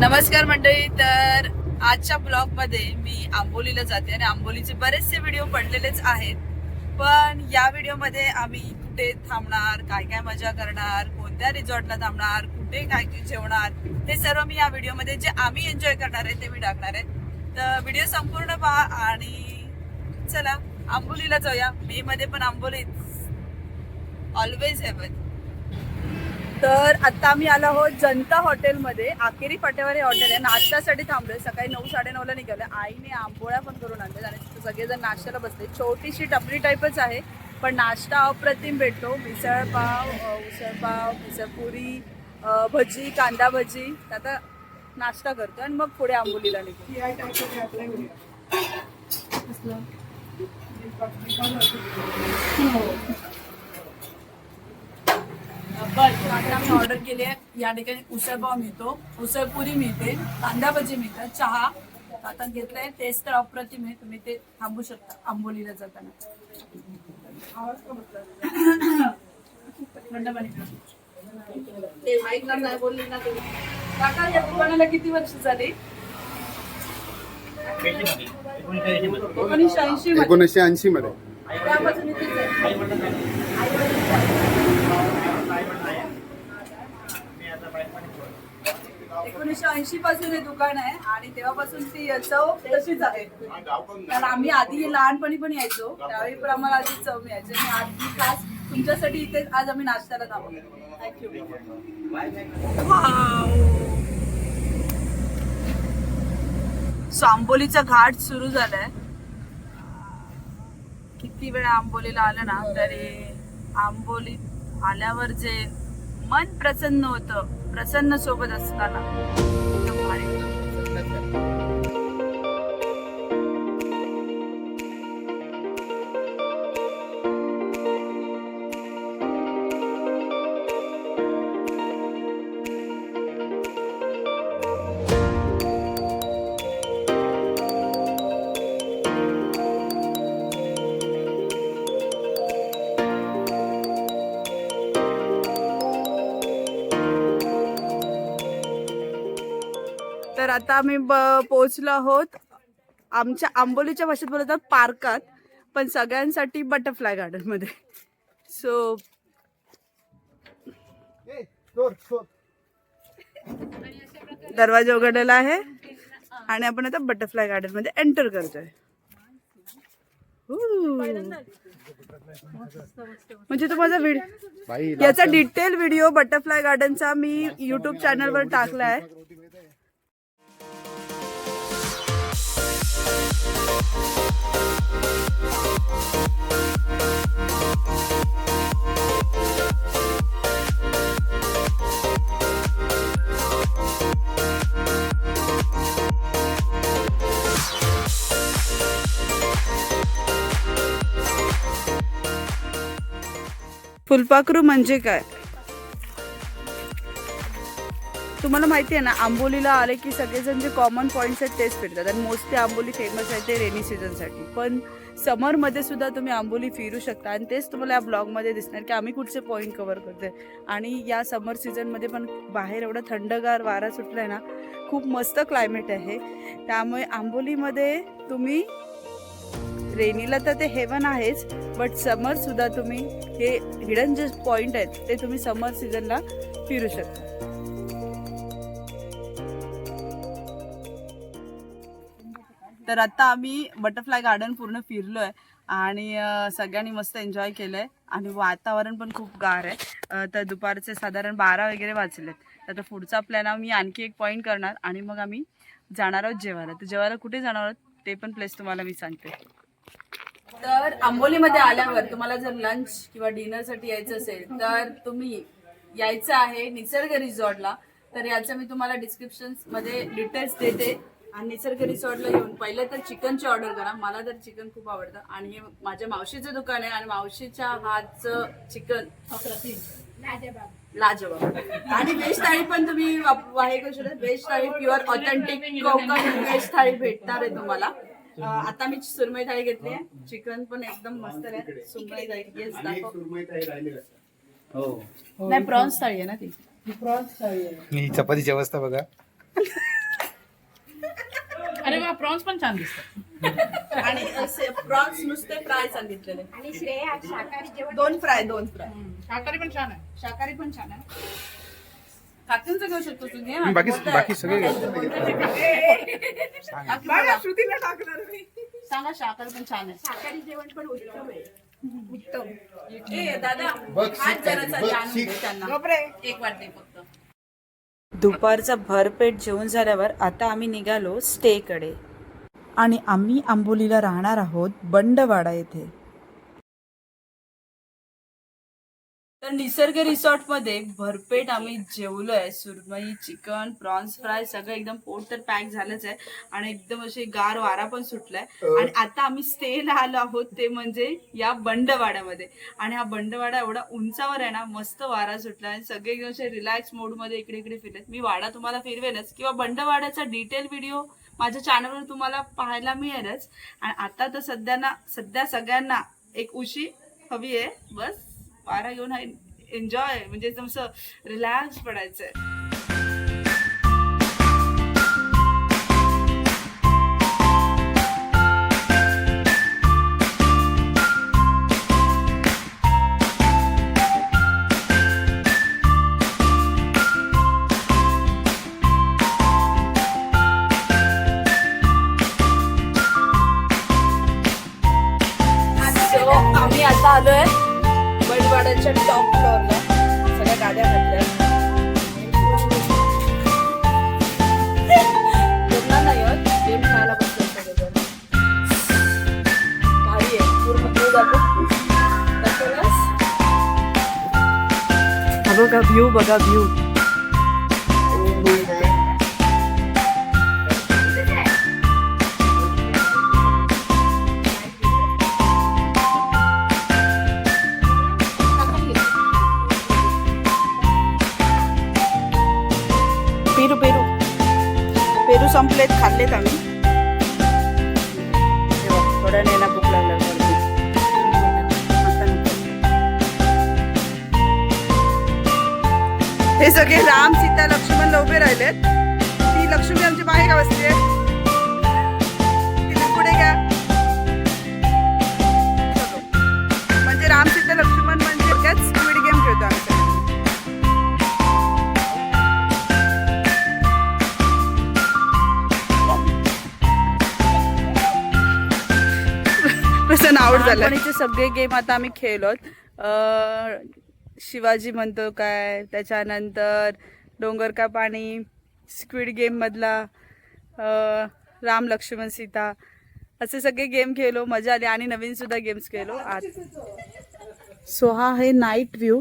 नमस्कार मंडळी तर आजच्या ब्लॉगमध्ये मी आंबोलीला जाते आणि आंबोलीचे बरेचसे व्हिडिओ पडलेलेच आहेत. पण या व्हिडिओमध्ये आम्ही कुठे थांबणार काय काय मजा करणार कोणत्या रिझॉर्टला थांबणार कुठे काय काय जेवणार ते सर्व मी या व्हिडिओमध्ये जे आम्ही एन्जॉय करणार आहे ते मी टाकणार आहे. तर व्हिडिओ संपूर्ण पहा आणि चला आंबोलीला जाऊया. मे मध्ये पण आंबोलीच. ऑलवेज हेवन तर आता आम्ही आलो आहोत जनता हॉटेलमध्ये. आकेरी फाट्यावर हे हॉटेल आहे. नाश्त्यासाठी थांबलोय. सकाळी नऊ साडेनऊला निघालोय. आईने आंबोळ्या पण करून आणल्या. आणि सगळेजण नाश्त्याला बसले. छोटीशी टपरी टाईपच आहे. पण नाश्ता अप्रतिम भेटतो. मिसळपाव उसळपाव मिसळपुरी भजी कांदा भजी. आता नाश्ता करतो आणि मग पुढे आंबोलीला निघतो हो. आता आम्ही ऑर्डर केली आहे. या ठिकाणी उसळपाव मिळतो. उसळपुरी मिळते कांदा भजी मिळतात चहा. आता घेतलंय टेस्ट तर अप्रतिम आहे. तुम्ही ते थांबू शकता आंबोलीला जाताना. दुकानाला किती वर्ष झाली? एकोणीसशे ऐंशी मध्ये. एकोणीसशे ऐंशी मध्ये. त्यापासून इथेच आहे एकोणीसशे ऐंशी पासून हे दुकान आहे आणि तेव्हापासून ती चव तशीच आहे. कारण आम्ही आधी लहानपणी पण यायचो त्यावेळी पण आम्हाला आधी चव मिळायची. आणि आधी खास तुमच्यासाठी इथे आज आम्ही नाश्त्याला थांबलो थँक्यू सो घाट सुरू झालाय. किती वेळा आंबोलीला आलं ना तरी आंबोली आल्यावर जे मन प्रसन्न होतं प्रसन्न सोबत असताना. आता आम्ही ब- पोहोचलो आहोत आमच्या आंबोलीच्या भाषेत बोलतात पार्कात पण सगळ्यांसाठी बटरफ्लाय गार्डनमध्ये. सो दरवाजा उघडलेला आहे आणि आपण आता बटरफ्लाय गार्डनमध्ये एंटर करतोय. म्हणजे तो माझा याचा डिटेल व्हिडिओ बटरफ्लाय गार्डनचा मी युट्यूब चॅनलवर टाकलाय. फुलपाखरू म्हणजे काय? तुम्हाला माहिती आहे ना आंबोलीला आले की सगळेजण जे कॉमन पॉईंट्स आहेत तेच फिरतात आणि मोस्टली आंबोली फेमस आहे ते रेनी सीझनसाठी पण समरमध्ये सुद्धा तुम्ही आंबोली फिरू शकता आणि तेच तुम्हाला या ब्लॉगमध्ये दिसणार की आम्ही कुठचे पॉईंट कवर करतोय. आणि या समर सीझनमध्ये पण बाहेर एवढा थंडगार वारा सुटला आहे ना खूप मस्त क्लायमेट आहे. त्यामुळे आंबोलीमध्ये तुम्ही रेनीला तर ते हेवन आहेच बट समरसुद्धा तुम्ही हे हिडन जे पॉईंट आहेत ते तुम्ही समर सीझनला फिरू शकता. तर आता आम्ही बटरफ्लाय गार्डन पूर्ण फिरलोय आणि सगळ्यांनी मस्त एन्जॉय केलंय. आणि वातावरण पण खूप गार आहे. तर दुपारचे साधारण बारा वगैरे वाचलेत तर आता पुढचा प्लॅन आम्ही आणखी एक पॉईंट करणार आणि मग आम्ही जाणार आहोत जेवायला. तर जेवायला कुठे जाणार आहोत? ते पण प्लेस तुम्हाला मी सांगते. तर आंबोलीमध्ये आल्यावर तुम्हाला जर लंच किंवा डिनरसाठी यायचं असेल तर तुम्ही यायचं आहे निसर्ग रिसॉर्टला तर याचं मी तुम्हाला डिस्क्रिप्शनमध्ये डिटेल्स देते. आणि निसर्ग रिसॉर्टला येऊन पहिले तर चिकनची ऑर्डर करा. मला तर चिकन खूप आवडतं. आणि हे माझ्या मावशीचं दुकान आहे आणि मावशीच्या हातचं चिकन. लाजवाब आणि व्हेज थाळी पण तुम्ही हे करू शकता. Veg thali pure authentic Konkan veg thali भेटणार आहे तुम्हाला. आता मी सुरमई थाळी घेतली आहे. चिकन पण एकदम मस्त आहे. सुरमई थाळी. हो. नाही प्रॉन्स थाळी आहे ना ती. ही चपातीची अवस्था बघा. अरे वा प्रॉन्स पण छान दिसतात. आणि प्रॉन्स नुसते फ्राय सांगितलेले. आणि श्रेया शाकाहारी जेवण दोन फ्राय दोन फ्राय. शाकाहारी पण छान आहे. शाकाहारी पण छान आहे. काकींचं घेऊ शकतो तू घे ना. बाकी सगळे काकी बघा. श्रुतीला टाकणार मी. सांगा शाकाहारी पण छान आहे. शाकाहारी जेवण पण उत्तम आहे. उत्तम. ए दादा बघ, हात शिक जरासा काहीतरी, जाणून बघ, दे शिक. त्यांना. एक वाटते फक्त. दुपारचा भरपेट जेवण झाल्यावर आता आम्ही निघालो स्टेकडे. आणि आम्ही आंबोलीला राहणार आहोत बंडवाडा येथे. तर निसर्ग रिसॉर्टमध्ये भरपेट आम्ही जेवलोय सुरमई चिकन प्रॉन्स फ्राय सगळं एकदम पोट तर पॅक झालंच आहे आणि एकदम असे गार वारा पण सुटलाय. आणि आता आम्ही स्टेला आलो आहोत ते म्हणजे या बंडवाड्यामध्ये. आणि हा बंडवाडा एवढा उंचावर आहे ना मस्त वारा सुटला आणि सगळे एकदम असे रिलॅक्स मोडमध्ये इकडे इकडे फिरलेत. मी वाडा तुम्हाला फिरवेलच किंवा बंडवाड्याचा डिटेल व्हिडिओ माझ्या चॅनलवर तुम्हाला पाहायला मिळेलच. आणि आता तर सध्या ना सध्या सगळ्यांना एक उशी हवी आहे. बस. वारा घेऊन हा एन्जॉय म्हणजे एकदम असं रिलॅक्स पडायचंय. बघा व्ह्यू बघा व्ह्यू पेरू पेरू. पेरू संपलेत खाल्लेत आम्ही. थोड्या नेला भूक हे सगळे राम सीता लक्ष्मणला उभे राहिलेत. ती लक्ष्मी आमची बाहेर का बसली तिला पुढे घ्या. म्हणजे राम सीता लक्ष्मण म्हणजे त्याच स्क्विड गेम खेळतो आम्ही सगळे. प्रसन्न आवड लहानपणीचे सगळे गेम आता आम्ही खेळलोत. अं, शिवाजी म्हणतो काय त्याच्यानंतर डोंगर का पाणी स्क्विड गेममधला राम लक्ष्मण सीता असे सगळे गेम खेळलो मजा आली आणि नवीनसुद्धा गेम्स खेळलो आज सो हा आहे नाईट व्ह्यू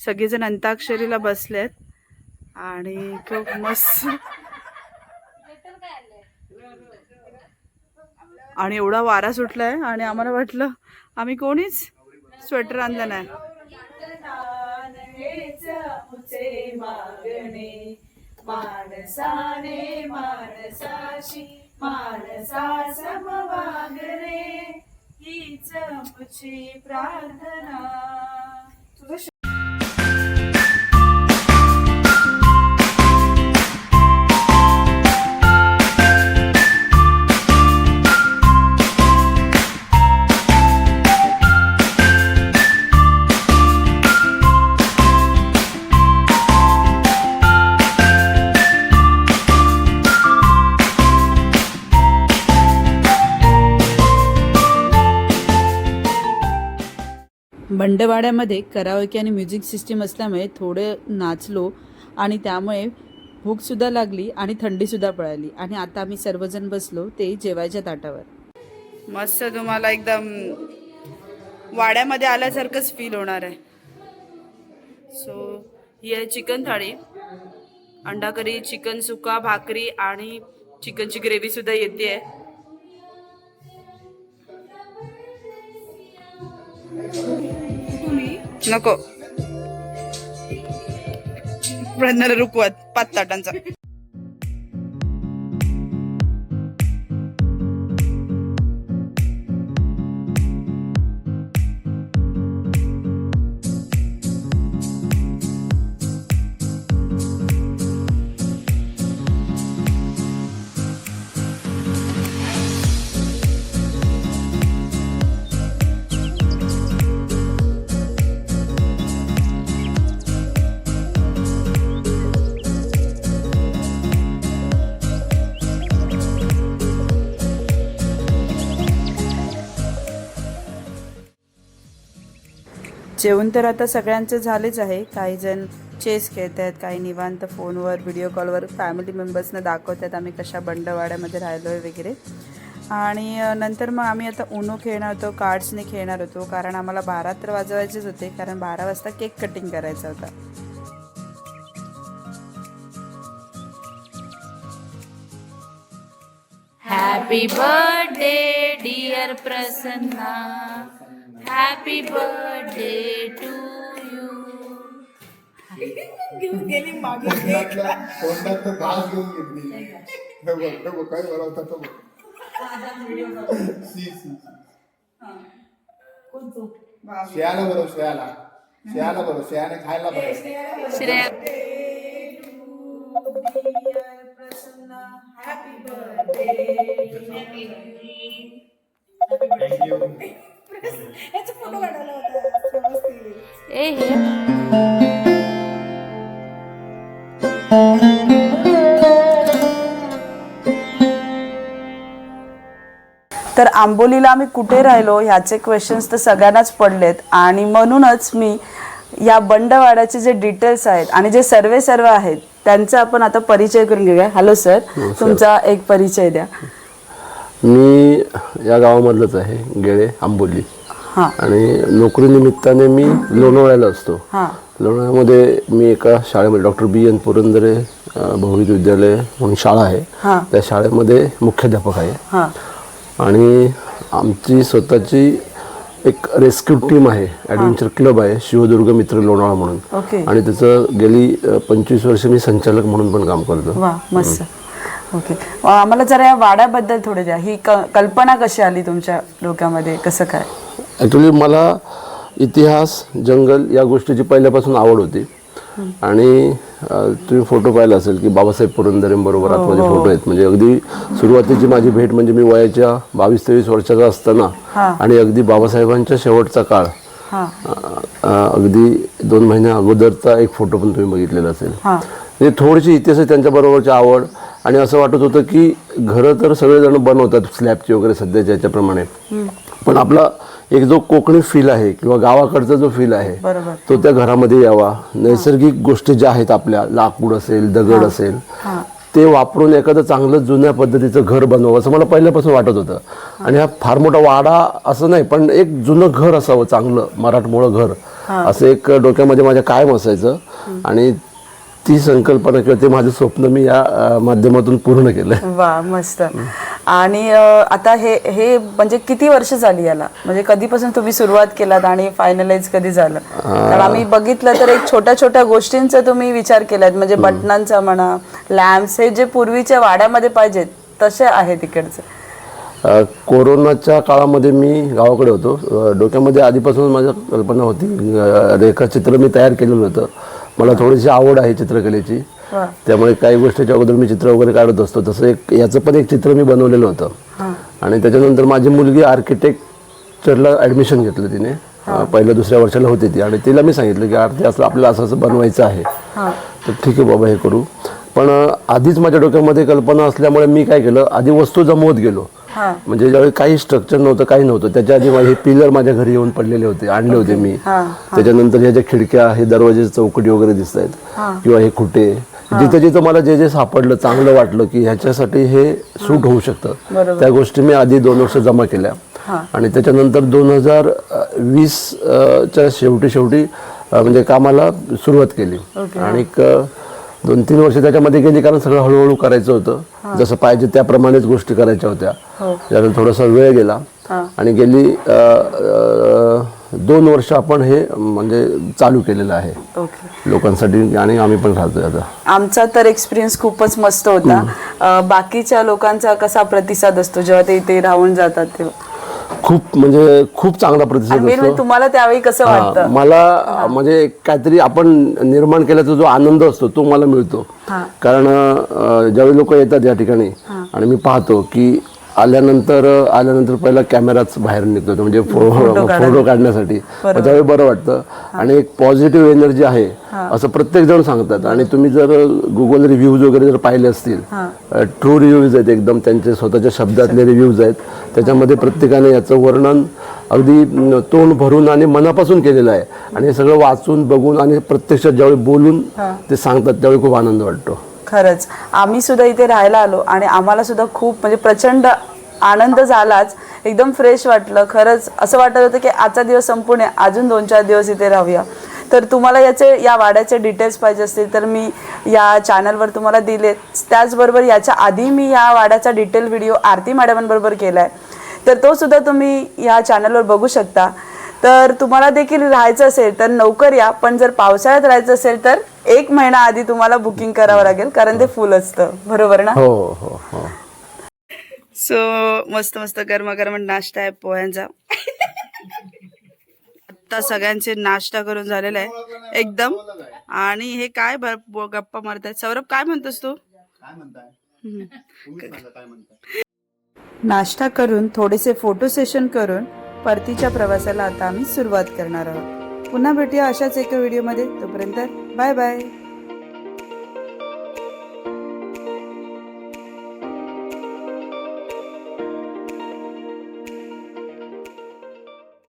सगळेजण अंताक्षरीला बसलेत. आणि खूप मस्त. आणि एवढा वारा सुटलाय आणि आम्हाला वाटलं आम्ही कोणीच स्वेटर आणलं नाही. चे मागणे माणसाने माणसाशी माणसा समवागणे हीच आमची प्रार्थना. खंडवाड्यामध्ये करावकी आणि म्युझिक सिस्टीम असल्यामुळे थोडे नाचलो आणि त्यामुळे भूकसुद्धा लागली आणि थंडीसुद्धा पळाली. आणि आता आम्ही सर्वजण बसलो ते जेवायच्या ताटावर. मस्त तुम्हाला एकदम वाड्यामध्ये आल्यासारखंच फील होणार आहे. सो ही आहे चिकन थाळी. अंडा करी चिकन सुका भाकरी आणि चिकनची ग्रेव्ही सुद्धा येते. नको प्रज्ञाला रुकवत पाच ताटांचा जेवण तर आता सगळ्यांचं झालेच आहे. काही जण चेस खेळत आहेत काही निवांत फोनवर व्हिडिओ कॉलवर फॅमिली मेंबर्सना दाखवत आहेत आम्ही कशा बंडवाड्यामध्ये राहिलो आहे वगैरे. आणि नंतर मग आम्ही आता उनो खेळणार होतो कार्ड्सने खेळणार होतो. कारण आम्हाला बारा तर वाजवायचेच होते कारण बारा वाजता केक कटिंग करायचा होता. Happy birthday dear Prasanna. Happy birthday to you तोंडातला तोंडात घास घेऊन घेतली हे बघ हे बघ काय बनवतात तो बघ सी सी सी. श्रेयाला बरोबर श्रेयाला श्रेयाला बरोबर श्रेयाने खायला बरोबर श्रेया थँक्यू ए हे. तर आंबोलीला आम्ही कुठे राहिलो ह्याचे क्वेश्चन्स तर सगळ्यांनाच पडलेत. आणि म्हणूनच मी या बंडवाड्याचे जे डिटेल्स आहेत आणि जे सर्वे सर्व आहेत त्यांचा आपण आता परिचय करून घेऊया. हॅलो सर तुमचा एक परिचय द्या. मी या गावामधलंच आहे गेळे आंबोली. आणि नोकरीनिमित्ताने मी लोणावळ्याला असतो. लोणावळ्यामध्ये मी एका शाळेमध्ये डॉक्टर बी एन पुरंदरे बहुविध विद्यालय म्हणून शाळा आहे. त्या शाळेमध्ये मुख्याध्यापक आहे. आणि आमची स्वतःची एक रेस्क्यू टीम आहे ॲडव्हेंचर क्लब आहे शिवदुर्ग मित्र लोणावळा म्हणून. आणि त्याचं गेली पंचवीस वर्ष मी संचालक म्हणून पण काम करतो. मस्त. ओके. आम्हाला जरा या वाड्याबद्दल थोडे द्या. ही कल्पना कशी आली तुमच्या डोक्यामध्ये? कसं काय? ॲक्च्युली मला इतिहास जंगल या गोष्टीची पहिल्यापासून आवड होती. आणि तुम्ही फोटो पाहिला असेल की बाबासाहेब पुरंदरेंबरोबर आतमध्ये फोटो आहेत. म्हणजे अगदी सुरुवातीची माझी भेट म्हणजे मी वयाच्या बावीस तेवीस वर्षाचा असताना आणि अगदी बाबासाहेबांच्या शेवटचा काळ. हां. अगदी दोन महिन्या अगोदरचा एक फोटो पण तुम्ही बघितलेला असेल. म्हणजे थोडीशी इतिहास त्यांच्याबरोबरची आवड. आणि असं वाटत होतं की घरं तर सगळेजण बनवतात स्लॅबची वगैरे सध्याच्या याच्याप्रमाणे. पण आपला एक जो कोकणी फील आहे किंवा गावाकडचा जो फील आहे तो त्या घरामध्ये यावा. नैसर्गिक गोष्टी ज्या आहेत आपल्या लाकूड असेल दगड असेल ते वापरून एखादं चांगलं जुन्या पद्धतीचं घर बनवावं असं मला पहिल्यापासून वाटत होतं. आणि हा फार मोठा वाडा असं नाही पण एक जुनं घर असावं चांगलं मराठमोळं घर. असं एक डोक्यामध्ये माझ्या कायम असायचं. आणि ती संकल्पना किंवा ते माझं स्वप्न मी या माध्यमातून पूर्ण केलं वा मस्त. आणि आता हे हे म्हणजे किती वर्ष झाली याला? म्हणजे कधीपासून तुम्ही सुरुवात केलात आणि फायनलाइज कधी झालं? कारण आम्ही बघितलं तर एक छोट्या छोट्या गोष्टींचा तुम्ही विचार केलात म्हणजे बटनांचा म्हणा लॅम्प्स हे जे पूर्वीच्या वाड्यामध्ये पाहिजेत तसे आहे तिकडचे. कोरोनाच्या काळामध्ये मी गावाकडे होतो. डोक्यामध्ये आधीपासून माझ्या कल्पना होती. रेखाचित्र मी तयार केलेलं होतं. मला थोडीशी आवड आहे चित्रकलेची. त्यामुळे काही गोष्टीच्या अगोदर मी चित्र वगैरे काढत असतो. तसं एक याचं पण एक चित्र मी बनवलेलं होतं. आणि त्याच्यानंतर माझी मुलगी आर्किटेक्चरला ॲडमिशन घेतलं तिने. पहिल्या दुसऱ्या वर्षाला होती ती. आणि तिला मी सांगितलं की आरती असं आपल्याला असं असं बनवायचं आहे. तर ठीक आहे बाबा हे करू. पण आधीच माझ्या डोक्यामध्ये कल्पना असल्यामुळे मी काय केलं आधी वस्तू जमवत गेलो. म्हणजे ज्यावेळी काही स्ट्रक्चर नव्हतं काही नव्हतं त्याच्या आधी माझे पिलर माझ्या घरी येऊन पडलेले होते आणले होते मी. त्याच्यानंतर ह्या ज्या खिडक्या हे दरवाजे चौकटी वगैरे दिसत आहेत किंवा हे खुटे जिथं जिथं मला जे जे सापडलं चांगलं वाटलं की ह्याच्यासाठी हे सूट होऊ शकतं. त्या गोष्टी मी आधी दोन वर्ष जमा केल्या. आणि त्याच्यानंतर दोन हजार वीस अ, च्या शेवटी शेवटी म्हणजे कामाला सुरुवात केली. आणि दोन तीन वर्ष त्याच्यामध्ये गेली कारण सगळं हळूहळू करायचं होतं. जसं पाहिजे त्याप्रमाणेच गोष्टी करायच्या होत्या. त्यानंतर थोडासा वेळ गेला आणि गेली दोन वर्ष आपण हे म्हणजे चालू केलेलं आहे. लोकांसाठी आणि आम्ही पण राहतोय आता. आमचा तर एक्सपिरियन्स खूपच मस्त होता. बाकीच्या लोकांचा कसा प्रतिसाद असतो? जेव्हा ते इथे राहून जातात तेव्हा. खूप म्हणजे खूप चांगला प्रतिसाद असतो. तुम्हाला त्यावेळी कसं वाटतं? मला म्हणजे काहीतरी आपण निर्माण केल्याचा जो आनंद असतो तो मला मिळतो. कारण ज्यावेळी लोक येतात या ठिकाणी आणि मी पाहतो की आल्यानंतर आल्यानंतर पहिला कॅमेराच बाहेर निघतो म्हणजे फो- फोटो काढण्यासाठी. त्यावेळी बरं वाटतं. आणि एक पॉझिटिव्ह एनर्जी आहे असं प्रत्येक जण सांगतात. आणि तुम्ही जर गुगल रिव्ह्यूज वगैरे जर पाहिले असतील ट्रू रिव्ह्यूज आहेत एकदम त्यांचे स्वतःच्या शब्दातले रिव्ह्यूज आहेत. त्याच्यामध्ये प्रत्येकाने याचं वर्णन अगदी तोंड भरून आणि मनापासून केलेलं आहे. आणि हे सगळं वाचून बघून आणि प्रत्यक्षात ज्यावेळी बोलून ते सांगतात त्यावेळी खूप आनंद वाटतो. खरंच. आम्ही सुद्धा इथे राहायला आलो आणि आम्हाला सुद्धा खूप म्हणजे प्रचंड आनंद झालाच. एकदम फ्रेश वाटलं. खरंच असं वाटत होतं की आजचा दिवस संपूर्ण आहे, अजून दोन चार दिवस इथे राहूया. तर तुम्हाला याचे या वाड्याचे डिटेल्स पाहिजे असतील तर मी या चॅनलवर तुम्हाला दिले. त्याचबरोबर याच्या आधी मी या वाड्याचा डिटेल व्हिडिओ आरती मॅडमांबरोबर केला आहे तर तो सुद्धा तुम्ही या चॅनलवर बघू शकता. तर तुम्हाला देखील राहायचं असेल तर लवकर या पण जर पावसाळ्यात राहायचं असेल तर एक महिना आधी तुम्हाला बुकिंग करावं लागेल कारण ते फुल असतं. बरोबर ना? हो हो हो. सो मस्त मस्त गरमागरम नाश्ता आहे पोह्यांचा. आता सगळ्यांचे नाश्ता करून झालेला आहे एकदम. आणि हे काय ब- गप्पा मारतायत सौरभ काय म्हणतोस तू? नाश्ता करून थोडेसे फोटो सेशन करून परतीच्या प्रवासाला आता आम्ही सुरुवात करणार आहोत. पुन्हा भेटूया अशाच एका व्हिडिओमध्ये. तोपर्यंत बाय बाय.